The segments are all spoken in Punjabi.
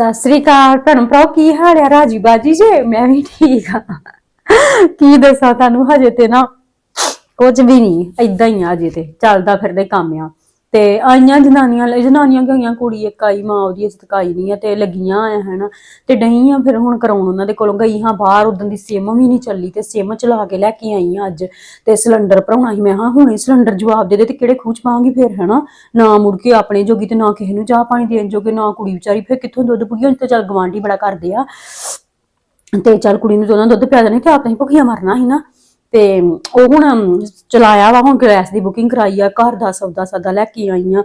ਸਤਿ ਸ੍ਰੀ ਅਕਾਲ। ਭੈਣ ਭਰਾ ਕੀ ਹਾਲ ਆ? ਰਾਜੀ ਬਾਜੀ ਜੇ? ਮੈਂ ਵੀ ਠੀਕ ਆ। ਕੀ ਦੱਸਾਂ ਤੁਹਾਨੂੰ? ਹਜੇ ਤੇ ਨਾ ਕੁਝ ਵੀ ਨਹੀਂ, ਏਦਾਂ ਹੀ ਆ ਅਜੇ ਤੇ। ਚੱਲਦਾ ਫਿਰਦੇ ਕੰਮ ਆ। ਤੇ ਆਈਆਂ ਜਨਾਨੀਆਂ ਲਈ ਜਨਾਨੀਆਂ ਗਈਆਂ, ਕੁੜੀ ਇੱਕ ਆਈ, ਮਾਂ ਉਹਦੀ ਅਜੇ ਤੱਕ ਨਹੀਂ ਆ ਤੇ ਲੱਗੀਆਂ ਆ, ਹਨਾ। ਤੇ ਡਈ ਆ ਫਿਰ ਹੁਣ ਕਰਾਉਣ ਉਹਨਾਂ ਦੇ ਕੋਲੋਂ। ਗਈ ਹਾਂ ਬਾਹਰ ਉਦੋਂ ਦੀ ਸਿਮ ਵੀ ਨਹੀਂ ਚੱਲੀ ਤੇ ਸਿਮ ਚਲਾ ਕੇ ਲੈ ਕੇ ਆਈ ਆ ਅੱਜ। ਤੇ ਸਿਲੰਡਰ ਭਰਾਉਣਾ ਸੀ, ਮੈਂ ਹਾਂ ਹੁਣੇ ਸਿਲੰਡਰ ਜਵਾਬ ਦੇ ਦੇ ਤੇ ਕਿਹੜੇ ਖੂਚ ਪਾਵਾਂਗੀ ਫਿਰ, ਹਨਾ। ਨਾ ਮੁੜ ਕੇ ਆਪਣੇ ਜੋਗੀ ਤੇ ਨਾ ਕਿਸੇ ਨੂੰ ਚਾਹ ਪਾਣੀ ਦੇਣ ਜੋਗੇ, ਨਾ ਕੁੜੀ ਵਿਚਾਰੀ ਫਿਰ ਕਿੱਥੋਂ ਦੁੱਧ ਪੁੱਗੀ ਤੇ ਚੱਲ ਗਵਾਂਢੀ ਬੜਾ ਕਰਦੇ ਆ। ਤੇ ਚੱਲ ਕੁੜੀ ਨੂੰ ਦੋਨਾਂ ਦੁੱਧ ਪਿਆ ਦੇਣਾ ਕਿ ਆਪ ਤਾਂ ਭੁੱਖੀਆਂ ਮਰਨਾ ਸੀ ਨਾ। ਤੇ ਉਹ ਹੁਣ ਚਲਾਇਆ ਵਾ, ਹੁਣ ਗੈਸ ਦੀ ਬੁਕਿੰਗ ਕਰਾਈ ਆ, ਘਰ ਦਾ ਸੌਦਾ ਸਦਾ ਲੈ ਕੇ ਆਈ ਆ।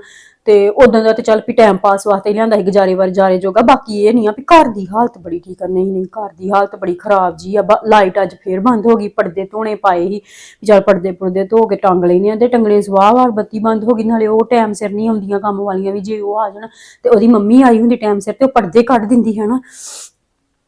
ਤੇ ਉਦੋਂ ਦਾ ਤੇ ਚੱਲ ਵੀ ਟਾਈਮ ਪਾਸ ਵਾਸਤੇ ਲਿਆਂਦਾ ਸੀ ਗੁਜ਼ਾਰੇ ਵਾਰ ਜਾਰੇ ਜੋਗਾ। ਬਾਕੀ ਇਹ ਨਹੀਂ ਆ ਵੀ ਘਰ ਦੀ ਹਾਲਤ ਬੜੀ ਠੀਕ ਆ, ਨਹੀਂ ਨਹੀਂ, ਘਰ ਦੀ ਹਾਲਤ ਬੜੀ ਖਰਾਬ ਜੀ ਆ। ਲਾਈਟ ਅੱਜ ਫੇਰ ਬੰਦ ਹੋ ਗਈ, ਪਰਦੇ ਧੋਣੇ ਪਾਏ ਸੀ। ਚੱਲ ਪਰਦੇ ਪੁਰਦੇ ਧੋ ਕੇ ਟੰਗ ਲੈਨੇ ਆ, ਤੇ ਟੰਗਣੇ ਸਵਾਹ ਵਾਰ ਬੱਤੀ ਬੰਦ ਹੋ ਗਈ, ਨਾਲੇ ਉਹ ਟਾਈਮ ਸਿਰ ਨਹੀਂ ਆਉਂਦੀਆਂ ਕੰਮ ਵਾਲੀਆਂ ਵੀ, ਜੇ ਉਹ ਆ ਜਾਣ ਤੇ ਉਹਦੀ ਮੰਮੀ ਆਈ ਹੁੰਦੀ ਟਾਈਮ ਸਿਰ ਤੇ ਉਹ ਪਰਦੇ ਕੱਢ ਦਿੰਦੀ ਹੈ ਨਾ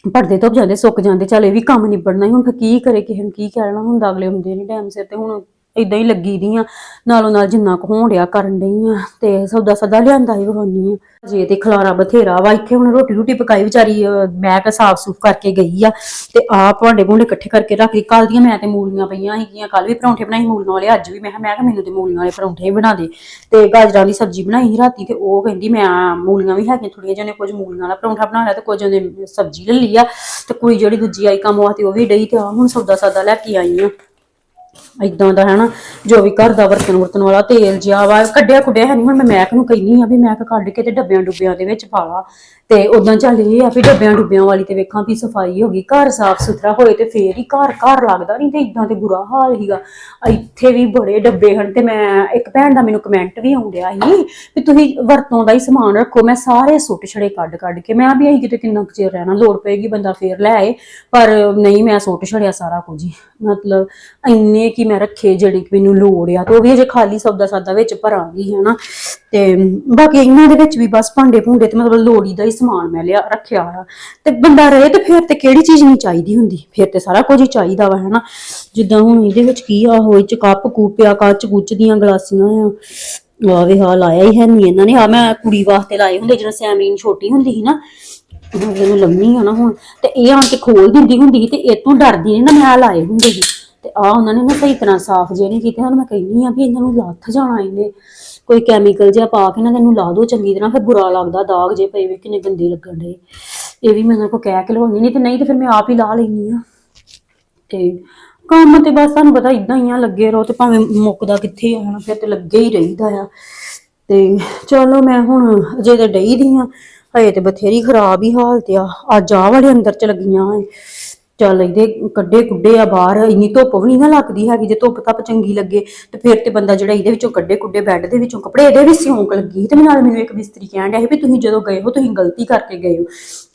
ਪਰਦੇ ਧੁੱਪ ਜਾਂਦੇ, ਸੁੱਕ ਜਾਂਦੇ, ਚੱਲ ਇਹ ਵੀ ਕੰਮ ਨਿਬੜਨਾ ਹੀ, ਹੁਣ ਫਿਰ ਕੀ ਕਰੇ, ਕਿਸੇ ਨੂੰ ਕੀ ਕਹਿਣਾ ਹੁੰਦਾ, ਅਗਲੇ ਹੁੰਦੇ ਨਹੀਂ ਟਾਈਮ ਸਿਰ ਤੇ ਹੁਣ ਇਦਾਂ ਹੀ ਲੱਗੀ ਦੀ ਆ ਨਾਲੋਂ ਨਾਲ ਜਿੰਨਾ ਕੁ ਹੋਣ ਡਿਆ ਕਰਨ ਡਈ ਆ ਤੇ ਸੌਦਾ ਸਦਾ ਲਿਆਂਦਾ ਹੀ ਵਿਖਾਉਣੀ ਆ। ਜੇ ਤੇ ਖਲਾਰਾ ਬਥੇਰਾ ਵਾ ਇੱਥੇ ਹੁਣ ਰੋਟੀ ਰੋਟੀ ਪਕਾਈ ਵਿਚਾਰੀ ਅਹ, ਮੈਂ ਕਿ ਸਾਫ਼ ਸੂਫ ਕਰਕੇ ਗਈ ਆ ਤੇ ਆ ਭਾਂਡੇ ਭੁੰਡੇ ਇਕੱਠੇ ਕਰਕੇ ਰੱਖ ਲਈ ਕੱਲ ਦੀਆਂ ਮੈਂ ਤੇ ਮੂਲੀਆਂ ਪਈਆਂ ਸੀਗੀਆਂ ਕੱਲ ਵੀ ਪਰੌਂਠੇ ਬਣਾਈ ਮੂਲੀਆਂ ਵਾਲੇ ਅੱਜ ਵੀ ਮੈਂ ਕਿਹਾ ਮੈਂ ਕਿਹਾ ਮੈਨੂੰ ਤੇ ਮੂਲੀਆਂ ਵਾਲੇ ਪਰੌਂਠੇ ਹੀ ਬਣਾ ਦੇ। ਤੇ ਗਾਜਰਾਂ ਦੀ ਸਬਜ਼ੀ ਬਣਾਈ ਸੀ ਰਾਤੀ ਤੇ ਉਹ ਕਹਿੰਦੀ ਮੈਂ ਮੂਲੀਆਂ ਵੀ ਹੈਗੀਆਂ ਥੋੜੀਆਂ ਜਿਹਨੇ ਕੁਝ ਮੂਲੀਆਂ ਵਾਲਾ ਪਰੌਂਠਾ ਬਣਾ ਲਿਆ ਤੇ ਕੁਝ ਉਹਨੇ ਸਬਜ਼ੀ ਲੈ ਲਈ ਆ ਤੇ ਕੁੜੀ ਜਿਹੜੀ ਦੂਜੀ ਆਈ ਕੰਮ ਵਾਸਤੇ ਉਹ ਵੀ ਡਈ ਤੇ ਆ ਹੁਣ ਸੌਦਾ ਸਾਦਾ ਲੈ ਕੇ ਆਈ ਆ। ਇਦਾਂ ਦਾ, ਹਨਾ? ਜੋ ਵੀ ਘਰ ਦਾ ਵਰਤਣ ਵਰਤਣ ਵਾਲਾ ਤੇਲ ਜਿਹਾ ਵਾ ਕੱਢਿਆ ਕੁੱਢਿਆ ਹੈ ਨਹੀਂ ਹੁਣ ਮੈਂ ਮਹਿਕ ਨੂੰ ਕਹਿੰਨੀ ਆ ਵੀ ਮੈਕ ਕੱਢ ਕੇ ਤੇ ਡੱਬਿਆਂ ਡੁੱਬਿਆਂ ਦੇ ਵਿੱਚ ਪਾ ਲਾ। ਤੇ ਉਦਾਂ ਚੱਲ ਇਹ ਆ ਵੀ ਡੱਬਿਆਂ ਡੁੱਬਿਆਂ ਵਾਲੀ ਤੇ ਵੇਖਾਂ ਵੀ ਸਫ਼ਾਈ ਹੋ ਗਈ, ਘਰ ਸਾਫ਼ ਸੁਥਰਾ ਹੋਏ ਤੇ ਫੇਰ ਹੀ ਘਰ ਘਰ ਲੱਗਦਾ ਨਹੀਂ ਤੇ ਇਦਾਂ ਤੇ ਬੁਰਾ ਹਾਲ ਹੀਗਾ ਇੱਥੇ ਵੀ ਬੜੇ ਡੱਬੇ ਹਨ ਤੇ ਮੈਂ, ਇੱਕ ਭੈਣ ਦਾ ਮੈਨੂੰ ਕਮੈਂਟ ਵੀ ਆਉਂਦਿਆ ਸੀ ਵੀ ਤੁਸੀਂ ਵਰਤੋਂ ਦਾ ਹੀ ਸਮਾਨ ਰੱਖੋ, ਮੈਂ ਸਾਰੇ ਸੁੱਟ ਛੜੇ ਕੱਢ ਕੱਢ ਕੇ, ਮੈਂ ਵੀ ਅਸੀਂ ਕਿਤੇ ਕਿੰਨਾ ਕੁ ਚਿਰ ਰਹਿਣਾ, ਲੋੜ ਪਏਗੀ ਬੰਦਾ ਫੇਰ ਲੈ ਆਏ, ਪਰ ਨਹੀਂ ਮੈਂ ਸੁੱਟ ਛੜਿਆ ਸਾਰਾ ਕੁਝ ਹੀ। ਮਤਲਬ ਇੰਨੇ ਕੀ ਮੈਂ ਰੱਖੇ ਜਿਹੜੇ ਕਿ ਮੈਨੂੰ ਲੋੜ ਆ ਤੇ ਉਹ ਵੀ ਅਜੇ ਖਾਲੀ ਸੌਦਾ ਸਾਦਾ ਵਿੱਚ ਭਰਾਂਗੀ, ਹਨਾ। ਤੇ ਬਾਕੀ ਇਹਨਾਂ ਦੇ ਵਿੱਚ ਵੀ ਬਸ ਭਾਂਡੇ ਭੁੰਡੇ ਤੇ ਮਤਲਬ ਲੋੜੀ ਦਾ ਹੀ ਸਮਾਨ ਮੈਂ ਲਿਆ, ਰੱਖਿਆ ਆ ਤੇ ਬੰਦਾ ਰਹੇ ਤੇ ਫਿਰ ਤੇ ਕਿਹੜੀ ਚੀਜ਼ ਨਹੀਂ ਚਾਹੀਦੀ ਹੁੰਦੀ? ਫਿਰ ਤੇ ਸਾਰਾ ਕੁਝ ਹੀ ਚਾਹੀਦਾ ਵਾ, ਹਨਾ? ਜਿੱਦਾਂ ਹੁਣ ਇਹਦੇ ਵਿੱਚ ਕੀ ਆ ਹੋਈ ਚ ਕੱਪ ਕੂਪਿਆ ਕੱਚ ਕੁੱਚ ਦੀਆਂ ਗਲਾਸੀਆਂ ਆ। ਆ ਵੇ ਹਾਲ ਆਇਆ ਹੀ ਹੈ ਨਹੀਂ ਇਹਨਾਂ ਨੇ। ਆ ਮੈਂ ਕੁੜੀ ਵਾਸਤੇ ਲਾਏ ਹੁੰਦੇ, ਜਦੋਂ ਸੈਮਰੀਨ ਛੋਟੀ ਹੁੰਦੀ ਸੀ ਨਾ ਹੁਣ ਇਹਨੂੰ ਲੰਮੀ ਆ ਨਾ ਹੁਣ। ਤੇ ਇਹ ਆਣ ਕੇ ਖੋਲ ਦਿੰਦੀ ਹੁੰਦੀ ਸੀ ਤੇ ਇਹ ਤੋਂ ਡਰਦੀ ਨੇ ਨਾ ਮੈਂ ਆਹ ਲਾਏ ਹੁੰਦੇ ਸੀ। ਤੇ ਆ ਉਹਨਾਂ ਨੇ ਨਾ ਸਹੀ ਤਰ੍ਹਾਂ ਸਾਫ਼ ਜੇ ਨਹੀਂ ਕੀਤੇ, ਹੁਣ ਮੈਂ ਕਹਿੰਦੀ ਆ ਵੀ ਇਹਨਾਂ ਨੂੰ ਲੱਥ ਜਾਣਾ ਇਹਨੇ। ਕੋਈ ਕੈਮੀਕਲ ਜਿਹਾ ਪਾ ਕੇ ਨਾ ਤੈਨੂੰ ਲਾ ਦੋ ਚੰਗੀ ਤਰ੍ਹਾਂ, ਫਿਰ ਬੁਰਾ ਲੱਗਦਾ ਦਾਗ ਜੇ ਪਏ ਵੇ ਕਿੰਨੇ ਗੰਦੇ ਲੱਗਣ ਦੇ ਇਹ ਵੀ ਮੈਂ ਇਹਨਾਂ ਕੋ ਕਹਿ ਕੇ ਲਵਾਉਣੀ ਨਹੀਂ ਤੇ ਨਹੀਂ ਤੇ ਫਿਰ ਮੈਂ ਆਪ ਹੀ ਲਾ ਲੈਣੀ ਆ ਤੇ ਕੰਮ ਤੇ ਬਸ ਤੁਹਾਨੂੰ ਪਤਾ ਇਦਾਂ ਹੀ ਆ, ਲੱਗੇ ਰਹੋ ਤੇ ਭਾਵੇਂ ਮੁੱਕਦਾ ਕਿੱਥੇ ਆ ਹਨਾ ਫਿਰ ਤੇ ਲੱਗੇ ਹੀ ਰਹੀਦਾ ਆ। ਤੇ ਚਲੋ ਮੈਂ ਹੁਣ ਅਜੇ ਤੇ ਡਈ ਦੀ ਆ ਹਜੇ ਤੇ ਬਥੇਰੀ ਖਰਾਬ ਹੀ ਹਾਲਤ ਆ, ਅੱਜ ਆਹ ਵਾਲੇ ਅੰਦਰ ਚ ਲੱਗੀਆਂ ਏ ਚੱਲ ਇਹਦੇ ਕੱਢੇ ਕੁੱਡੇ ਆ ਬਾਹਰ, ਇੰਨੀ ਧੁੱਪ ਵੀ ਨਹੀਂ ਨਾ ਲੱਗਦੀ ਹੈਗੀ, ਜੇ ਧੁੱਪ ਧੱਪ ਚੰਗੀ ਲੱਗੇ, ਤੇ ਫਿਰ ਤੇ ਬੰਦਾ ਜਿਹੜਾ ਇਹਦੇ ਵਿੱਚੋਂ ਕੱਢੇ ਕੁੱਡੇ ਬੈੱਡ ਦੇ ਵਿੱਚੋਂ ਕੱਪੜੇ, ਇਹਦੇ ਵੀ ਸਿਉਂਕ ਲੱਗੀ ਤੇ ਨਾਲ ਮੈਨੂੰ ਇੱਕ ਮਿਸਤਰੀ ਕਹਿਣ ਡਿਆ ਸੀ ਵੀ ਤੁਸੀਂ ਜਦੋਂ ਗਏ ਹੋ, ਤੁਸੀਂ ਗਲਤੀ ਕਰਕੇ ਗਏ ਹੋ।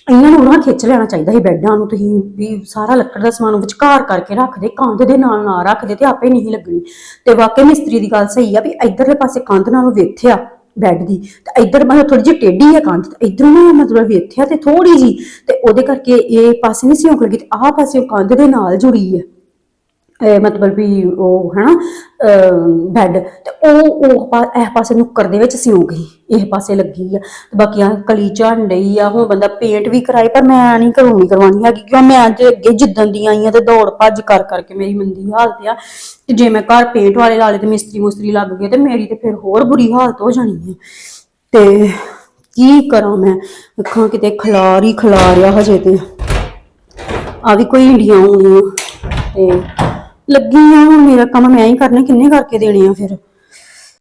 ਇਹਨਾਂ ਨੂੰ ਨਾ ਖਿੱਚ ਲੈਣਾ ਚਾਹੀਦਾ ਸੀ ਬੈੱਡਾਂ ਨੂੰ, ਤੁਸੀਂ ਵੀ ਸਾਰਾ ਲੱਕੜ ਦਾ ਸਮਾਨ ਵਿਚਕਾਰ ਕਰਕੇ ਰੱਖਦੇ, ਕੰਧ ਦੇ ਨਾਲ ਨਾ ਰੱਖਦੇ ਤੇ ਆਪੇ ਨਹੀਂ ਲੱਗਣੀ। ਤੇ ਵਾਕਈ ਮਿਸਤਰੀ ਦੀ ਗੱਲ ਸਹੀ ਆ ਵੀ ਇਧਰਲੇ ਪਾਸੇ ਕੰਧ ਨਾਲੋਂ ਵੇਥਿਆ ਬੈੱਡ ਦੀ। ਤੇ ਇੱਧਰ ਮਤਲਬ ਥੋੜੀ ਜਿਹੀ ਟੇਢੀ ਹੈ ਕੰਧ, ਤੇ ਇੱਧਰੋਂ ਨਾ ਮਤਲਬ ਵੇਥਿਆ ਤੇ ਥੋੜੀ ਜੀ ਤੇ ਉਹਦੇ ਕਰਕੇ ਇਹ ਪਾਸੇ ਨਹੀਂ ਸਿਉਂਕ ਲੱਗੀ ਤੇ ਆਹ ਪਾਸੇ ਉਹ ਕੰਧ ਦੇ ਨਾਲ ਜੁੜੀ ਹੈ ਮਤਲਬ ਵੀ ਉਹ ਹਨਾ ਬੈੱਡ ਤੇ ਉਹ ਉਹ ਇਹ ਪਾਸੇ ਨੁੱਕਰ ਦੇ ਵਿੱਚ ਸਿਉਂ ਗਈ ਇਹ ਪਾਸੇ ਲੱਗੀ ਆ। ਤੇ ਬਾਕੀ ਆ ਕਲੀ ਝੜਨ ਡਈ ਆ, ਹੁਣ ਬੰਦਾ ਪੇਂਟ ਵੀ ਕਰਾਏ, ਪਰ ਮੈਂ ਨਹੀਂ ਕਰਵਾਉਣੀ ਕਰਵਾਉਣੀ ਹੈਗੀ, ਕਿਉਂ ਮੈਂ ਅੱਜ ਅੱਗੇ ਜਿੱਦਣ ਦੀ ਆਈ ਆ ਤੇ ਦੌੜ ਭੱਜ ਕਰ, ਕਰਕੇ ਮੇਰੀ ਮੰਦੀ ਹਾਲਤ ਆ। ਤੇ ਜੇ ਮੈਂ ਘਰ ਪੇਂਟ ਵਾਲੇ ਲਾ ਲਏ ਤੇ ਮਿਸਤਰੀ ਮੁਸਤਰੀ ਲੱਗ ਗਏ, ਤੇ ਮੇਰੀ ਤੇ ਫਿਰ ਹੋਰ ਬੁਰੀ ਹਾਲਤ ਹੋ ਜਾਣੀ ਹੈ ਤੇ ਕੀ ਕਰਾਂ ਮੈਂ? ਅੱਖਾਂ ਕਿਤੇ ਖਲਾਰ ਹੀ ਖਲਾਰਿਆ ਹਜੇ ਤੇ। ਆ ਵੀ ਕੋਈ ਇੰਡੀਆਂ ਹੋਣੀਆਂ ਤੇ ਲੱਗੀ ਆ ਹੁਣ ਮੇਰਾ ਕੰਮ ਮੈਂ ਹੀ ਕਰਨਾ ਕਿੰਨੇ ਕਰਕੇ ਦੇਣੇ ਆ ਫਿਰ?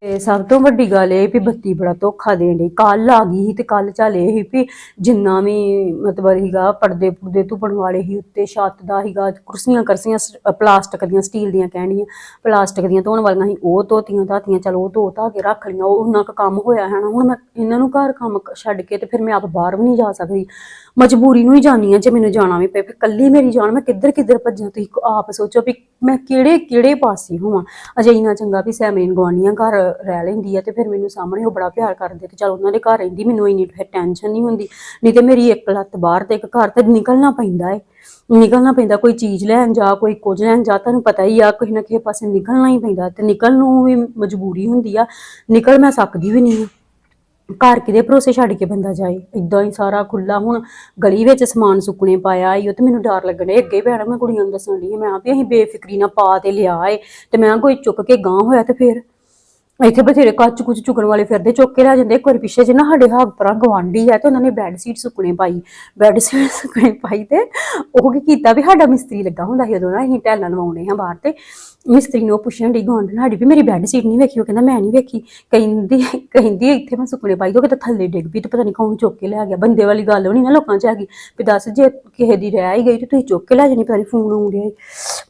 ਤੇ ਸਭ ਤੋਂ ਵੱਡੀ ਗੱਲ ਇਹ ਵੀ ਬੱਤੀ ਬੜਾ ਧੋਖਾ ਦੇਣ ਡਈ। ਕੱਲ ਆ ਗਈ ਸੀ ਤੇ ਕੱਲ ਚੱਲ ਇਹ ਸੀ ਵੀ ਜਿੰਨਾ ਵੀ ਮਤਲਬ ਹੀਗਾ ਪਰਦੇ ਪੁਰਦੇ ਧੁੱਪਣ ਵਾਲੇ ਸੀ ਉੱਤੇ ਛੱਤ ਦਾ ਹੀਗਾ ਕੁਰਸੀਆਂ ਕਰਸੀਆਂ ਸ- ਅ, ਪਲਾਸਟਿਕ ਦੀਆਂ ਸਟੀਲ ਦੀਆਂ ਕਹਿਣੀਆਂ ਪਲਾਸਟਿਕ ਦੀਆਂ ਧੋਣ ਵਾਲੀਆਂ ਸੀ ਉਹ ਧੋਤੀਆਂ ਧਾਤੀਆਂ ਚਲ ਉਹ ਧੋ ਧਾ ਕੇ ਰੱਖ ਲਈਆਂ ਉਹ ਉਹਨਾਂ ਕੁ ਕੰਮ ਹੋਇਆ ਹੈ ਨਾ ਹੁਣ ਮੈਂ ਇਹਨਾਂ ਨੂੰ ਘਰ ਕੰਮ ਕ- ਛੱਡ ਕੇ ਤੇ ਫਿਰ ਮੈਂ ਆਪ ਬਾਹਰ ਵੀ ਨਹੀਂ ਜਾ ਸਕਦੀ। ਮਜਬੂਰੀ ਨੂੰ ਹੀ ਜਾਣੀ ਆ, ਜੇ ਮੈਨੂੰ ਜਾਣਾ ਵੀ ਪਏ ਫਿਰ ਕੱਲੀ ਮੇਰੀ ਜਾਨ, ਮੈਂ ਕਿੱਧਰ ਕਿੱਧਰ ਭੱਜਾਂ, ਤੁਸੀਂ ਆਪ ਸੋਚੋ ਵੀ ਮੈਂ ਕਿਹੜੇ ਕਿਹੜੇ ਪਾਸੇ ਹੋਵਾਂ। ਅਜੇ ਇੰਨਾ ਚੰਗਾ ਵੀ ਸੈਮਰੀਨ ਗਵਾਂਡੀਆਂ ਘਰ ਰਹਿ ਲੈਂਦੀ ਆ ਤੇ ਫਿਰ ਮੈਨੂੰ ਸਾਹਮਣੇ ਉਹ ਬੜਾ ਪਿਆਰ ਕਰਦੇ ਤੇ ਚਲ ਉਹਨਾਂ ਦੇ ਘਰ ਰਹਿੰਦੀ, ਮੈਨੂੰ ਇੰਨੀ ਫਿਰ ਟੈਨਸ਼ਨ ਨਹੀਂ ਹੁੰਦੀ। ਨਹੀਂ ਤੇ ਮੇਰੀ ਇੱਕ ਲੱਤ ਬਾਹਰ ਤੇ ਇੱਕ ਘਰ ਤੇ ਨਿਕਲਣਾ ਪੈਂਦਾ ਏ। ਨਿਕਲਣਾ ਪੈਂਦਾ, ਕੋਈ ਚੀਜ਼ ਲੈਣ ਜਾ, ਕੋਈ ਕੁਝ ਲੈਣ ਜਾ, ਤੁਹਾਨੂੰ ਪਤਾ ਹੀ ਆ, ਕਿਸੇ ਨਾ ਕਿਸੇ ਪਾਸੇ ਨਿਕਲਣਾ ਹੀ ਪੈਂਦਾ ਤੇ ਨਿਕਲਣ ਨੂੰ ਵੀ ਮਜਬੂਰੀ ਹੁੰਦੀ ਆ। ਨਿਕਲ ਮੈਂ ਸਕਦੀ ਵੀ ਨਹੀਂ ਆ। ਘਰ ਕਿਦੇ ਭਰੋਸੇ ਛੱਡ ਕੇ ਬੰਦਾ ਜਾਏ। ਇਦਾਂ ਹੀ ਸਾਰਾ ਖੁੱਲਾ ਹੁਣ ਗਲੀ ਵਿੱਚ ਸਮਾਨ ਸੁੱਕਣੇ ਪਾਇਆ ਈ, ਉਹ ਤੇ ਮੈਨੂੰ ਡਰ ਲੱਗਣੇ ਅੱਗੇ ਭੈਣਾ, ਮੈਂ ਕੁੜੀਆਂ ਨੂੰ ਦੱਸਣ ਦੀ ਮੈਂ ਵੀ ਅਸੀਂ ਬੇਫਿਕਰੀ ਨਾਲ ਪਾ ਤੇ ਲਿਆ ਏ। ਤੇ ਮੈਂ ਕਿਹਾ ਕੋਈ ਚੁੱਕ ਕੇ ਗਾਂ ਹੋਇਆ ਤੇ ਫੇਰ? ਇੱਥੇ ਬਥੇਰੇ ਕੱਚ ਕੁਚ ਚੁੱਕਣ ਵਾਲੇ ਫਿਰਦੇ, ਚੁੱਕ ਕੇ ਲੈ ਜਾਂਦੇ। ਇੱਕ ਵਾਰੀ ਪਿੱਛੇ ਜੇ ਨਾ ਸਾਡੇ ਹਾਗ ਪਰਾਂ ਗਵਾਂਢੀ ਆ ਤੇ ਉਹਨਾਂ ਨੇ ਬੈੱਡ ਸ਼ੀਟ ਸੁੱਕਣੇ ਪਾਈ। ਬੈੱਡ ਸ਼ੀਟ ਸੁੱਕਣੇ ਪਾਈ ਤੇ ਉਹ ਕੀ ਕੀਤਾ ਵੀ ਸਾਡਾ ਮਿਸਤਰੀ ਲੱਗਾ ਹੁੰਦਾ ਸੀ ਉਦੋਂ ਨਾ, ਅਸੀਂ ਟੈਲਾਂ ਲਵਾਉਣੇ ਹਾਂ ਬਾਹਰ ਤੇ। ਮਿਸਤਰੀ ਨੂੰ ਉਹ ਪੁੱਛਣ ਦੀ ਗਵਾਂਢਣ ਸਾਡੀ ਵੀ ਮੇਰੀ ਬੈੱਡ ਸ਼ੀਟ ਨਹੀਂ ਵੇਖੀ, ਉਹ ਕਹਿੰਦਾ ਮੈਂ ਨਹੀਂ ਵੇਖੀ। ਕਹਿੰਦੀ ਕਹਿੰਦੀ ਇੱਥੇ ਮੈਂ ਸੁੱਕਣੇ ਪਾਈ ਉਹ ਕਿਤੇ ਥੱਲੇ ਡਿੱਗ ਪਈ ਤੇ ਪਤਾ ਨਹੀਂ ਕੌਣ ਚੁੱਕ ਕੇ ਲੈ ਗਿਆ। ਬੰਦੇ ਵਾਲੀ ਗੱਲ ਹੋਣੀ ਨਾ ਲੋਕਾਂ 'ਚ ਹੈਗੀ ਵੀ ਦੱਸ ਜੇ ਕਿਸੇ ਦੀ ਰਹਿ ਹੀ ਗਈ ਤੇ ਤੁਸੀਂ ਚੁੱਕ ਕੇ ਲੈ ਜਾਣੀ, ਪਤਾ ਨਹੀਂ ਫੋਨ ਆਉਂਦਿਆ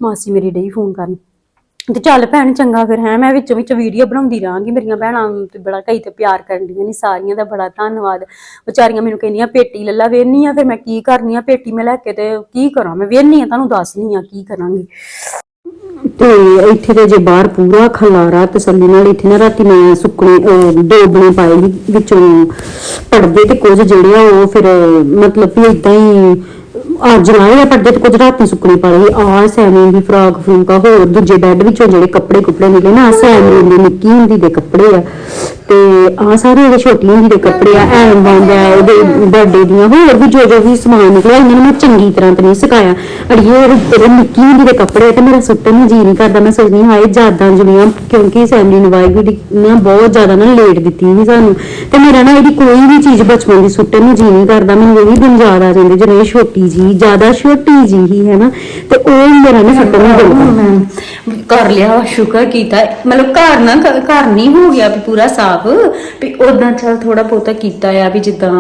ਮਾਸੀ ਮੇਰੀ ਡਈ ਫੋਨ ਕਰਨ। ਤੇ ਚੱਲ ਭੈਣ, ਚੰਗਾ ਫਿਰ, ਹੈ, ਮੈਂ ਵਿੱਚੋਂ ਵਿੱਚ ਵੀਡੀਓ ਬਣਾਉਂਦੀ ਰਹਾਂਗੀ। ਮੇਰੀਆਂ ਭੈਣਾਂ ਤੇ ਬੜਾ ਕਈ ਤੇ ਪਿਆਰ ਕਰਦੀਆਂ ਨੇ ਸਾਰੀਆਂ ਦਾ ਬੜਾ ਧੰਨਵਾਦ। ਵਿਚਾਰੀਆਂ ਮੈਨੂੰ ਕਹਿੰਦੀਆਂ, ਪੇਟੀ ਲੱਲਾ ਵੇਹਨੀ ਆ, ਫਿਰ ਮੈਂ ਕੀ ਕਰਨੀ ਆ? ਪੇਟੀ ਮੈਂ ਲੈ ਕੇ ਤੇ ਕੀ ਕਰਾਂ? ਮੈਂ ਵੇਹਨੀ ਆ, ਤੁਹਾਨੂੰ ਦੱਸਨੀ ਆ ਕੀ ਕਰਾਂਗੀ। ਤੇ ਇੱਥੇ ਤੇ ਜੇ ਬਾਹਰ ਪੂਰਾ ਖਲਾਰਾ ਤਸੱਲੀ ਨਾਲ ਇੱਥੇ ਨਾ ਰਾਤੀ ਮੈਂ ਸੁੱਕਣੇ ਅਹ, ਪਾਏ ਵਿੱਚੋਂ ਪਰਦੇ ਤੇ ਕੁਝ ਜਿਹੜੇ ਆ ਉਹ ਫਿਰ ਮਤਲਬ ਵੀ ਇਦਾਂ ਹੀ ਅੱਜ ਲਾਏ ਆ ਪਰਦੇ ਤੇ ਕੁਝ ਰਾਤੀ ਸੁੱਕਣੇ ਪਾਏ ਸੀ। ਆ ਸੈਮੀ ਦੀ ਫਰਾਕ ਫਰੂਕ ਆ ਹੋਰ ਦੂਜੇ ਬੈੱਡ ਵਿੱਚੋਂ ਜਿਹੜੇ ਕੱਪੜੇ ਕੁਪੜੇ ਨਿਕਲੇ ਨਾ ਸੈਮੀ ਦੀ ਨਿੱਕੀ ਹੁੰਦੀ ਦੇ ਕੱਪੜੇ ਆ ਤੇ ਆ ਸਾਰੇ ਇਹਦੇ ਛੋਟੀ ਹੁੰਦੀ ਦੇ ਕੱਪੜੇ ਆ, ਐਨ ਬੰਦ ਉਹਦੇ ਬਰਥਡੇ ਦੀਆਂ, ਹੋਰ ਵੀ ਜੋ ਜੋ ਵੀ ਸਮਾਨ ਨਿਕਲਿਆ, ਇਹਨਾਂ ਨੂੰ ਮੈਂ ਚੰਗੀ ਤਰ੍ਹਾਂ ਤੇ ਨਹੀਂ ਸਿਖਾਇਆ। ਅੜੀਏ ਉਹਦੇ ਨਿੱਕੀ ਹੁੰਦੀ ਦੇ ਕੱਪੜੇ ਤੇ ਮੇਰਾ ਸੁੱਟਣ ਨੂੰ ਜੀ ਨਹੀਂ ਕਰਦਾ। ਮੈਂ ਸੋਚਦੀ ਹਾਏ ਜਾਦਾਂ ਜੁੜੀਆਂ ਕਿਉਂਕਿ ਸੈਮਲੀ ਨੂੰ ਵਾਹਿਗੁਰੂ ਦੀ ਨਾ ਬਹੁਤ ਜ਼ਿਆਦਾ ਨਾ ਲੇਟ ਦਿੱਤੀ ਸੀ ਸਾਨੂੰ। ਤੇ ਮੇਰਾ ਨਾ ਇਹਦੀ ਕੋਈ ਵੀ ਚੀਜ਼ ਬਚਪਨ ਦੀ ਸੁੱਟਣ ਨੂੰ ਜੀ ਨਹੀਂ ਕਰਦਾ। ਮੈਨੂੰ ਉਹ ਵੀ ਦਿਨ ਯਾਦ ਆ ਜਾਂਦੇ, ਜਦੋਂ ਇਹ ਛੋਟੀ ਜੀ ਜ਼ਿਆਦਾ ਛੋਟੀ ਜੀ ਹੀ ਹੈ ਨਾ? ਤੇ ਉਹ ਮੇਰਾ ਨਾ ਸੁੱਟਣ ਨੂੰ ਦਿਲ ਕਰਦਾ। ਕਰ ਲਿਆ, ਸ਼ੁਕਰ ਕੀਤਾ। ਮਤਲਬ ਘਰ ਨਾ, ਘਰ ਨਹੀਂ ਹੋ ਗਿਆ ਪੂਰਾ ਸਾਫ਼। ਵੀ ਉਦਾਂ ਚੱਲ ਥੋੜਾ ਬਹੁਤਾ ਕੀਤਾ ਆ ਵੀ ਜਿੱਦਾਂ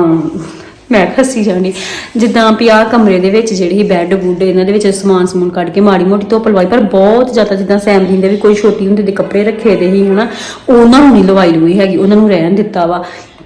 ਮੈਂ ਹੱਸੀ ਜਾਣੀ। ਜਿੱਦਾਂ ਵੀ ਆਹ ਕਮਰੇ ਦੇ ਵਿੱਚ ਜਿਹੜੀ ਬੈੱਡ ਬੁੱਡ ਇਹਨਾਂ ਦੇ ਵਿੱਚ ਸਮਾਨ ਸਮੂਨ ਕੱਢ ਕੇ ਮਾੜੀ ਮੋਟੀ ਧੁੱਪ ਲਵਾਈ, ਪਰ ਬਹੁਤ ਜ਼ਿਆਦਾ ਜਿੱਦਾਂ ਸੈਮਲੀ ਦੇ ਵੀ ਕੋਈ ਛੋਟੀ ਹੁੰਦੀ ਦੇ ਕੱਪੜੇ ਰੱਖੇ ਦੇ ਸੀ, ਹਨਾ, ਉਹਨਾਂ ਨੂੰ ਨਹੀਂ ਲਵਾਈ ਲੂਈ ਹੈਗੀ, ਉਹਨਾਂ ਨੂੰ ਰਹਿਣ ਦਿੱਤਾ ਵਾ।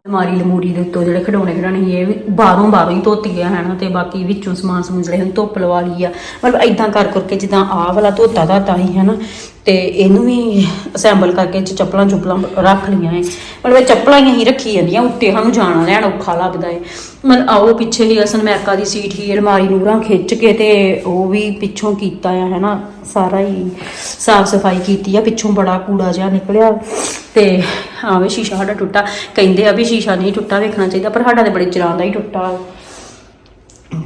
ਅਲਮਾਰੀ ਲਮੂਰੀ ਦੇ ਉੱਤੋਂ ਜਿਹੜੇ ਖਿਡੌਣੇ ਖਿਡਾਣੇ ਇਹ ਬਾਹਰੋਂ ਬਾਹਰੋਂ ਹੀ ਧੋਤੀ ਗਿਆ ਹੈ ਨਾ ਤੇ ਬਾਕੀ ਵਿੱਚੋਂ ਸਮਾਨ ਸਮੂਨ ਜਿਹੜੇ ਹਨ ਧੁੱਪ ਲਵਾ ਲਈ ਆ। ਮਤਲਬ ਇਦਾਂ ਕਰ ਕਰਕੇ ਜਿੱਦਾਂ ਆਹ ਵਾਲਾ ਧੋਤਾ ਧਾਤਾ ਹੀ ਹੈ ਨਾ ਤੇ ਇਹਨੂੰ ਵੀ ਅਸੈਂਬਲ ਕਰਕੇ ਚ ਚੱਪਲਾਂ ਚੁੱਪਲਾਂ ਰੱਖ ਲਈਆਂ ਏ ਮਤਲਬ ਇਹ ਚੱਪਲਾਂ ਹੀ ਅਸੀਂ ਰੱਖੀ ਜਾਂਦੀਆਂ, ਉੱਤੇ ਸਾਨੂੰ ਜਾਣਾ ਲੈਣ ਔਖਾ ਲੱਗਦਾ ਏ ਮਤਲਬ ਆਓ ਪਿੱਛੇ ਹੀ ਅਸਨ ਮੈਕਾ ਦੀ ਸੀਟ ਹੀ ਅਲਮਾਰੀ ਨੂਰਾਂ ਖਿੱਚ ਕੇ ਤੇ ਉਹ ਵੀ ਪਿੱਛੋਂ ਕੀਤਾ ਆ ਹੈ ਨਾ ਸਾਰਾ ਹੀ ਸਾਫ਼ ਸਫ਼ਾਈ ਕੀਤੀ ਆ, ਪਿੱਛੋਂ ਬੜਾ ਕੂੜਾ ਜਿਹਾ ਨਿਕਲਿਆ ਤੇ ਆਵੇ ਸ਼ੀਸ਼ਾ ਸਾਡਾ ਟੁੱਟਾ। ਕਹਿੰਦੇ ਆ ਵੀ ਸ਼ੀਸ਼ਾ ਨਹੀਂ ਟੁੱਟਾ ਵੇਖਣਾ ਚਾਹੀਦਾ, ਪਰ ਸਾਡਾ ਤੇ ਬੜੇ ਚਿਰਾਂ ਦਾ ਹੀ ਟੁੱਟਾ।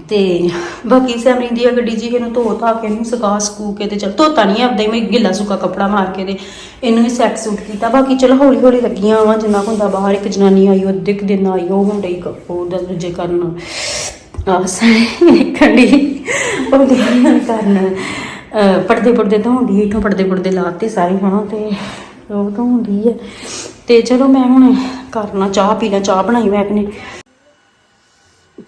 ਤੇ ਬਾਕੀ ਸੈਮਰੀ ਦੀ ਆ ਗੱਡੀ ਜੀ, ਇਹਨੂੰ ਧੋ ਧਾ ਕੇ ਇਹਨੂੰ ਸੁਕਾ ਸਕੂ ਕੇ ਤੇ ਚਲ ਧੋਤਾ ਨਹੀਂ ਆਪਦਾ ਹੀ, ਮੈਂ ਗਿੱਲਾ ਸੁੱਕਾ ਕੱਪੜਾ ਮਾਰ ਕੇ ਤੇ ਇਹਨੂੰ ਵੀ ਸੈਟ ਸੂਟ ਕੀਤਾ। ਬਾਕੀ ਚਲੋ ਹੌਲੀ ਹੌਲੀ ਲੱਗੀਆਂ ਵਾ, ਜਿੰਨਾ ਕੁ ਹੁੰਦਾ ਬਾਹਰ ਇੱਕ ਜਨਾਨੀ ਆਈ, ਉਹ ਅੱਧੇ ਦਿਨ ਆਈ, ਉਹ ਹੁਣ ਡਈ ਕ- ਉਹਦਾ ਦੂਜੇ ਕਰਨ। ਆਹ, ਸਾਰੇ ਕੰਡੀ ਉਹਦੇ ਕਰਨ। ਅਹ, ਪਰਦੇ ਪਰਦੇ ਧੋਂਦੀ ਇਥੋਂ ਪਰਦੇ ਪਰਦੇ ਲਾਤੇ ਸਾਰੇ ਹਨਾ ਤੇ ਉਹ ਧੋਂਦੀ ਹੈ ਤੇ ਚਲੋ ਮੈਂ ਹੁਣ ਕਰਨਾ ਚਾਹ ਪੀਣਾ, ਚਾਹ ਬਣਾਈ ਮੈਂ ਆਪਣੇ।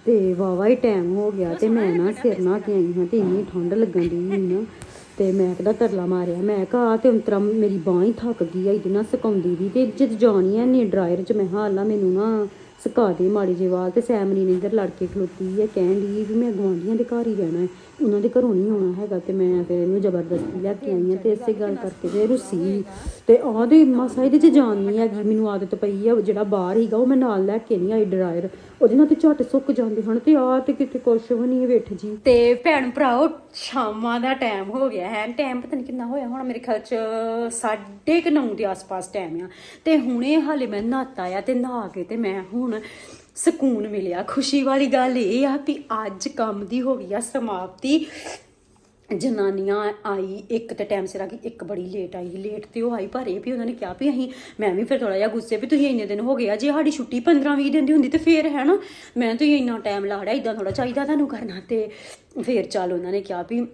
ਤੇ ਵਾਵਾ ਹੀ ਟਾਈਮ ਹੋ ਗਿਆ ਤੇ ਮੈਂ ਨਾ ਸਿਰ ਨਾ ਕੇ ਆਈ ਹਾਂ ਤੇ ਇੰਨੀ ਠੰਡ ਲੱਗਣ ਦੀ ਸੀ ਨਾ। ਤੇ ਮੈਂ ਕਿਹਦਾ ਤਰਲਾ ਮਾਰਿਆ? ਮੈਂ ਕਿਹਾ ਆਹ ਤੇ ਉਂਤਰਾ ਮੇਰੀ ਬਾਂਹ ਹੀ ਥੱਕ ਗਈ ਆ, ਇਹਦੇ ਨਾਲ ਸੁਕਾਉਂਦੀ ਦੀ ਤੇ ਜਦ ਜਾਣੀ ਐ ਨਹੀਂ ਡਰਾਇਰ ਚ, ਮੈਂ ਹਾਲ ਨਾ ਮੈਨੂੰ ਨਾ ਸੁਕਾ ਦੇ ਮਾੜੀ ਜਿਹੀ ਵਾਲ ਤੇ ਸੈਮਨੀ ਨੇ ਇੱਧਰ ਲੜ ਕੇ ਖਲੋਤੀ ਹੈ ਕਹਿਣ ਦੀ ਵੀ ਮੈਂ ਗਵਾਂਢੀਆਂ ਦੇ ਘਰ ਹੀ ਰਹਿਣਾ ਹੈ, ਉਹਨਾਂ ਦੇ ਘਰੋਂ ਨਹੀਂ ਆਉਣਾ ਹੈਗਾ। ਤੇ ਮੈਂ ਫਿਰ ਇਹਨੂੰ ਜ਼ਬਰਦਸਤੀ ਲੈ ਕੇ ਆਈ ਹਾਂ ਤੇ ਇਸੇ ਗੱਲ ਕਰਕੇ ਤੇ ਰੁੱਸੀ ਤੇ ਆਹ ਦੇ ਮਸਾ ਇਹਦੇ ਚ ਜਾਣ ਨਹੀਂ ਹੈਗੀ, ਮੈਨੂੰ ਆਦਤ ਪਈ ਆ, ਜਿਹੜਾ ਬਾਹਰ ਹੀਗਾ ਉਹ ਮੈਂ ਨਾਲ ਲੈ ਕੇ ਨਹੀਂ ਆਈ ਡਰਾਇਰ ਉਹਦੇ ਨਾਲ ਤੇ ਝੱਟ ਸੁੱਕ ਜਾਂਦੇ ਹਨ ਤੇ ਆ ਤੇ ਕਿਤੇ ਕੁਛ ਵੀ ਨਹੀਂ ਵੇਠ ਜੀ। ਤੇ ਭੈਣ ਭਰਾਓ, ਸ਼ਾਮਾਂ ਦਾ ਟਾਈਮ ਹੋ ਗਿਆ ਹੈ। ਟਾਈਮ ਪਤਾ ਨਹੀਂ ਕਿੰਨਾ ਹੋਇਆ ਹੁਣ, ਮੇਰੇ ਖਿਆਲ ਚ 9:30 ਦੇ ਆਸ-ਪਾਸ ਟਾਈਮ ਆ। ਤੇ ਹੁਣੇ ਹਾਲੇ ਮੈਂ ਨਹਾਤਾ ਆ ਤੇ ਨਹਾ ਕੇ ਤੇ ਮੈਂ ਹੁਣ ਸਕੂਨ ਮਿਲਿਆ। ਖੁਸ਼ੀ ਵਾਲੀ ਗੱਲ ਇਹ ਆ ਵੀ ਅੱਜ ਕੰਮ ਦੀ ਹੋ ਗਈ ਆ, ਸਮਾਪਤੀ। ਜਨਾਨੀਆਂ ਆਈ, ਇੱਕ ਤੇ ਟਾਈਮ ਸਿਰ ਆ ਗਈ, ਇੱਕ ਬੜੀ ਲੇਟ ਆਈ। ਲੇਟ ਤੇ ਉਹ ਆਈ, ਪਰ ਇਹ ਵੀ ਉਹਨਾਂ ਨੇ ਕਿਹਾ ਵੀ ਅਸੀਂ, ਮੈਂ ਵੀ ਫਿਰ ਥੋੜਾ ਜਿਹਾ ਗੁੱਸੇ ਵੀ ਤੁਸੀਂ ਇੰਨੇ ਦਿਨ ਹੋ ਗਏ ਆ, ਜੇ ਸਾਡੀ ਛੁੱਟੀ 15 20 ਦਿਨ ਦੀ ਹੁੰਦੀ ਤੇ ਫੇਰ ਹੈ ਨਾ, ਮੈਂ ਤੁਸੀਂ ਇੰਨਾ ਟਾਈਮ ਲਾ ਰਿਹਾ ਇਦਾਂ ਥੋੜਾ ਚਾਹੀਦਾ ਤੁਹਾਨੂੰ ਕਰਨਾ ਤੇ ਫੇਰ ਚੱਲ ਉਹਨਾਂ ਨੇ ਕਿਹਾ ਵੀ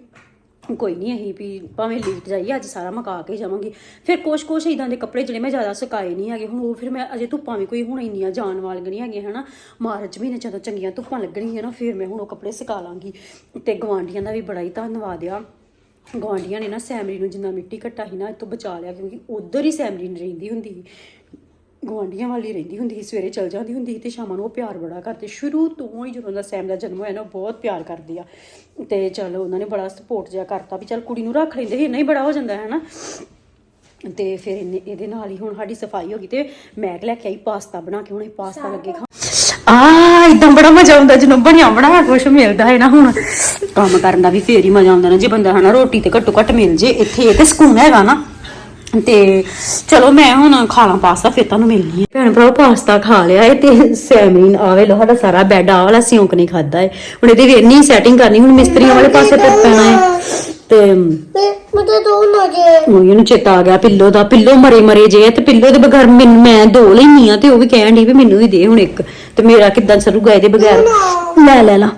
ਕੋਈ ਨਹੀਂ ਅਸੀਂ ਵੀ ਭਾਵੇਂ ਲੇਟ ਜਾਈਏ, ਅੱਜ ਸਾਰਾ ਮਕਾ ਕੇ ਜਾਵਾਂਗੇ। ਫਿਰ ਕੁਛ ਕੁਛ ਇਦਾਂ ਦੇ ਕੱਪੜੇ ਜਿਹੜੇ ਮੈਂ ਜ਼ਿਆਦਾ ਸੁਕਾਏ ਨਹੀਂ ਹੈਗੇ, ਹੁਣ ਉਹ ਫਿਰ ਮੈਂ ਅਜੇ ਧੁੱਪਾਂ ਵੀ ਕੋਈ ਹੁਣ ਇੰਨੀਆਂ ਜਾਣ ਵਾਲੀਆਂ ਨਹੀਂ ਹੈਗੀਆਂ, ਹਨਾ। ਮਾਰਚ ਮਹੀਨੇ ਜਦੋਂ ਚੰਗੀਆਂ ਧੁੱਪਾਂ ਲੱਗਣਗੀਆਂ ਨਾ, ਫਿਰ ਮੈਂ ਹੁਣ ਉਹ ਕੱਪੜੇ ਸੁਕਾ ਲਾਂਗੀ। ਤੇ ਗਵਾਂਢੀਆਂ ਦਾ ਵੀ ਬੜਾ ਹੀ ਧੰਨਵਾਦ ਆ। ਗਵਾਂਢੀਆਂ ਨੇ ਨਾ ਸੈਮਰੀ ਨੂੰ ਜਿੰਨਾ ਮਿੱਟੀ ਘੱਟਾ ਸੀ ਨਾ, ਇਹ ਤੋਂ ਬਚਾ ਲਿਆ, ਕਿਉਂਕਿ ਉਧਰ ਹੀ ਸੈਮਰੀ ਨਹੀਂ ਰਹਿੰਦੀ ਹੁੰਦੀ ਸੀ। ਗਵਾਂਢੀਆਂ ਵਾਲੀ ਰਹਿੰਦੀ ਹੁੰਦੀ ਸੀ ਸਵੇਰੇ ਚਲ ਜਾਂਦੀ ਹੁੰਦੀ ਸੀ ਤੇ ਸ਼ਾਮਾਂ ਨੂੰ ਉਹ ਪਿਆਰ ਬੜਾ ਕਰਦੇ। ਸ਼ੁਰੂ ਤੋਂ ਹੀ ਜਦੋਂ ਦਾ ਸੈਮ ਦਾ ਜਨਮ ਹੋਇਆ ਨਾ ਬਹੁਤ ਪਿਆਰ ਕਰਦੀ ਆ। ਤੇ ਚਲ ਉਹਨਾਂ ਨੇ ਬੜਾ ਸਪੋਰਟ ਜਿਹਾ ਕਰਤਾ ਵੀ ਚਲ ਕੁੜੀ ਨੂੰ ਰੱਖ ਲੈਂਦੇ ਸੀ ਇੰਨਾ ਹੀ ਬੜਾ ਹੋ ਜਾਂਦਾ ਹੈ ਨਾ। ਤੇ ਫਿਰ ਇਹਦੇ ਨਾਲ ਹੀ ਹੁਣ ਸਾਡੀ ਸਫ਼ਾਈ ਹੋ ਗਈ ਤੇ ਮੈਂ ਲੈ ਕੇ ਆਈ ਪਾਸਤਾ ਬਣਾ ਕੇ ਹੁਣ ਇਹ ਪਾਸਤਾ ਲੱਗੇ ਖਾ ਆ ਇਦਾਂ ਬੜਾ ਮਜ਼ਾ ਆਉਂਦਾ ਜਦੋਂ ਬਣਿਆ ਬਣਾਇਆ ਕੁਛ ਮਿਲਦਾ ਹੈ ਨਾ ਹੁਣ। ਕੰਮ ਕਰਨ ਦਾ ਵੀ ਫੇਰ ਹੀ ਮਜ਼ਾ ਆਉਂਦਾ ਨਾ ਜੇ ਬੰਦਾ ਹਨਾ ਰੋਟੀ ਤੇ ਘੱਟੋ ਘੱਟ ਮਿਲ ਜੇ ਇੱਥੇ ਇਹ ਤੇ ਸਕੂਨ ਹੈਗਾ ਨਾ। ਤੇ ਚਲੋ ਮੈਂ ਹੁਣ ਖਾ ਖਾਣਾ ਪਾਸਤਾ ਫਿਰ ਤੁਹਾਨੂੰ ਮਿਲਣੀ ਹੈ। ਭੈਣ ਭਰਾ ਪਾਸਤਾ ਖਾ ਲਿਆ ਏ ਤੇ ਸੈਮਰੀਨ ਆਵੇ ਲੋ ਸਾਡਾ ਸਾਰਾ ਬੈੱਡ ਆ ਵਾਲਾ ਸਿਉਂਕ ਨਹੀਂ ਖਾਦਾ ਏ। ਹੁਣ ਇਹਦੀ ਵੀ ਇੰਨੀ ਸੈਟਿੰਗ ਕਰਨੀ ਹੁਣ ਮਿਸਤਰੀਆਂ ਵਾਲੇ ਪਾਸੇ ਤੁਰ ਪੈਣਾ ਏ। ਤੇ ਮਤਲਬ ਦੋ ਆ ਗਿਆ ਪਿੱਲੋ ਦਾ ਪਿੱਲੋ ਮਰੇ ਮਰੇ ਜੇ ਤੇ ਪਿੱਲੋ ਦੇ ਬਗੈਰ ਮੈਂ ਦੋ ਲੈਣੀ ਆ ਤੇ ਉਹ ਵੀ ਕਹਿਣ ਦੀ ਵੀ ਮੈਨੂੰ ਹੀ ਦੇ ਹੁਣ ਇੱਕ। ਤੇ ਮੇਰਾ ਕਿਦਾਂ ਸਰੂਗਾ ਇਹਦੇ ਬਗੈਰ? ਲੈ ਲੈ ਲਾ।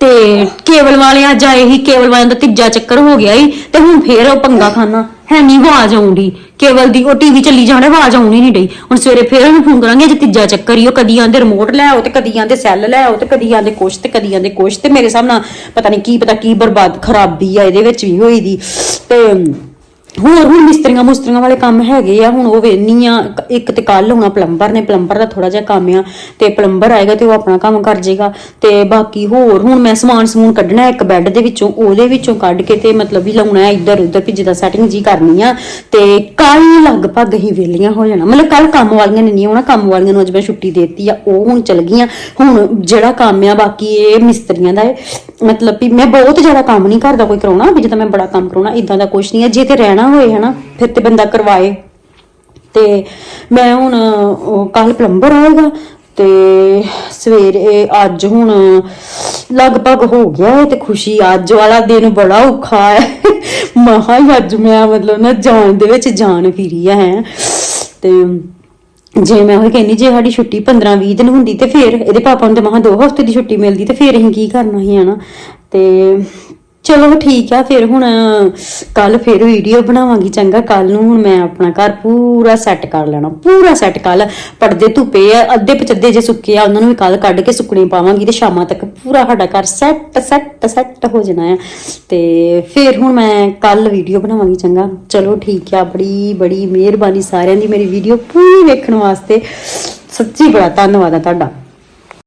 ਤੇ ਕੇਵਲ ਵਾਲੇ ਅੱਜ ਆਏ ਹੀ ਕੇਵਲ ਵਾਲਿਆਂ ਦਾ ਤੀਜਾ ਚੱਕਰ ਹੋ ਗਿਆ ਹੀ ਤੇ ਹੁਣ ਫੇਰ ਉਹ ਪੰਗਾ ਖਾਣਾ ਹੈ ਨਹੀਂ ਆਵਾਜ਼ ਆਉਂਦੀ ਕੇਵਲ ਦੀ ਉਹ ਟੀਵੀ ਚੱਲੀ ਜਾਣੇ ਆਵਾਜ਼ ਆਉਣੀ ਨਹੀਂ ਡਈ। ਹੁਣ ਸਵੇਰੇ ਫੇਰ ਉਹਨੂੰ ਫੋਨ ਕਰਾਂਗੇ, ਅੱਜ ਤੀਜਾ ਚੱਕਰ ਹੀ ਉਹ ਕਦੀ ਆਂਦੇ ਰਿਮੋਟ ਲੈ ਆਓ ਤੇ ਕਦੀ ਆਂਦੇ ਸੈੱਲ ਲੈ ਆਓ ਤੇ ਕਦੀ ਆਂਦੇ ਕੁਛ ਤੇ ਕਦੀ ਆਂਦੇ ਕੁਛ ਤੇ ਮੇਰੇ ਸਾਹਮਣੇ ਪਤਾ ਨਹੀਂ ਕੀ ਪਤਾ ਕੀ ਬਰਬਾਦ ਖਰਾਬੀ ਆ ਇਹਦੇ ਵਿੱਚ ਵੀ ਹੋਈ ਦੀ ਤੇ ਹੋਰ ਹੁਣ ਮਿਸਤਰੀਆਂ ਮੁਸਤਰੀਆਂ ਵਾਲੇ ਕੰਮ ਹੈਗੇ ਆ, ਹੁਣ ਉਹ ਵੇਨੀ ਆ ਇੱਕ ਤੇ ਕੱਲ ਹੋਣਾ ਪਲੰਬਰ ਨੇ, ਪਲੰਬਰ ਦਾ ਥੋੜਾ ਜਿਹਾ ਕੰਮ ਆ ਤੇ ਪਲੰਬਰ ਆਏਗਾ ਤੇ ਉਹ ਆਪਣਾ ਕੰਮ ਕਰ ਜਾਏਗਾ ਤੇ ਬਾਕੀ ਹੋਰ ਹੁਣ ਮੈਂ ਸਮਾਨ ਸਮੂਨ ਕੱਢਣਾ ਇੱਕ ਬੈੱਡ ਦੇ ਵਿੱਚੋਂ, ਉਹਦੇ ਵਿੱਚੋਂ ਕੱਢ ਕੇ ਤੇ ਮਤਲਬ ਵੀ ਲਾਉਣਾ ਹੈ ਇੱਧਰ ਉੱਧਰ ਵੀ ਜਿੱਦਾਂ ਸੈਟਿੰਗ ਜੀ ਕਰਨੀ ਆ ਤੇ ਕੱਲ ਲਗਭਗ ਹੀ ਵੇਲੀਆਂ ਹੋ ਜਾਣਾ, ਮਤਲਬ ਕੱਲ ਕੰਮ ਵਾਲੀਆਂ ਨੇ ਨਹੀਂ ਆਉਣਾ, ਕੰਮ ਵਾਲੀਆਂ ਨੂੰ ਅੱਜ ਮੈਂ ਛੁੱਟੀ ਦੇਤੀ ਆ, ਉਹ ਹੁਣ ਚਲ ਗਈਆਂ, ਹੁਣ ਜਿਹੜਾ ਕੰਮ ਆ ਬਾਕੀ ਇਹ ਮਿਸਤਰੀਆਂ ਦਾ ਹੈ ਮਤਲਬ ਵੀ ਮੈਂ ਬਹੁਤ ਜ਼ਿਆਦਾ ਕੰਮ ਨਹੀਂ ਕਰਦਾ ਕੋਈ ਕਰਾਉਣਾ, ਵੀ ਜਿੱਦਾਂ ਮੈਂ ਬੜਾ ਕੰਮ ਕਰਾਉਣਾ ਇਦਾਂ ਦਾ ਕੁਝ ਨਹੀਂ ਹੈ। ਜੇ ਤੇ ਰਹਿਣਾ ਹੋਏ, ਹਨਾ, ਫਿਰ ਤੇ ਬੰਦਾ ਕਰਵਾਏ। ਤੇ ਮੈਂ ਹੁਣ ਕੱਲ ਪਲੰਬਰ ਆਏਗਾ, ਤੇ ਸਵੇਰੇ ਅੱਜ ਹੁਣ ਲਗਭਗ ਹੋ ਗਿਆ ਹੈ ਤੇ ਖੁਸ਼ੀ। ਅੱਜ ਵਾਲਾ ਦਿਨ ਬੜਾ ਔਖਾ ਹੈ। ਮਹਾ ਹੀ ਅੱਜ ਮੈਂ ਮਤਲਬ ਨਾ ਜਾਣ ਦੇ ਵਿੱਚ ਜਾਨ ਫਿਰੀ ਹੈ। ਤੇ ਜੇ ਮੈਂ ਉਹ ਕਹਿੰਦੀ, ਜੇ ਸਾਡੀ ਛੁੱਟੀ 15 20 ਦਿਨ ਹੁੰਦੀ ਤੇ ਫਿਰ ਇਹਦੇ ਪਾਪਾ ਨੂੰ ਤੇ ਮਹਾ ਦੋ ਹਫ਼ਤੇ ਦੀ ਛੁੱਟੀ ਮਿਲਦੀ ਤੇ ਫਿਰ ਅਸੀਂ ਕੀ ਕਰਨਾ ਸੀ ਹਨਾ? ਤੇ ਚਲੋ ਠੀਕ ਆ, ਫਿਰ ਹੁਣ ਕੱਲ ਫਿਰ ਵੀਡੀਓ ਬਣਾਵਾਂਗੀ, ਚੰਗਾ ਕੱਲ ਨੂੰ ਹੁਣ ਮੈਂ ਆਪਣਾ ਘਰ ਪੂਰਾ ਸੈੱਟ ਕਰ ਲੈਣਾ, ਪੂਰਾ ਸੈੱਟ ਕੱਲ ਪਰਦੇ ਧੁੱਪੇ ਆ, ਅੱਧੇ ਪਚੱਦੇ ਜੇ ਸੁੱਕੇ ਆ, ਉਹਨਾਂ ਨੂੰ ਵੀ ਕੱਲ ਕੱਢ ਕੇ ਸੁੱਕਣੇ ਪਾਵਾਂਗੀ ਤੇ ਸ਼ਾਮਾਂ ਤੱਕ ਪੂਰਾ ਸਾਡਾ ਘਰ ਸੈੱਟ ਸੈੱਟ ਸੈੱਟ ਹੋ ਜਾਣਾ ਆ। ਤੇ ਫਿਰ ਹੁਣ ਮੈਂ ਕੱਲ ਵੀਡੀਓ ਬਣਾਵਾਂਗੀ, ਚੰਗਾ। ਚਲੋ ਠੀਕ ਆ, ਬੜੀ ਬੜੀ ਮਿਹਰਬਾਨੀ ਸਾਰਿਆਂ ਦੀ ਮੇਰੀ ਵੀਡੀਓ ਪੂਰੀ ਵੇਖਣ ਵਾਸਤੇ। ਸੱਚੀ ਬੜਾ ਧੰਨਵਾਦ ਆ ਤੁਹਾਡਾ।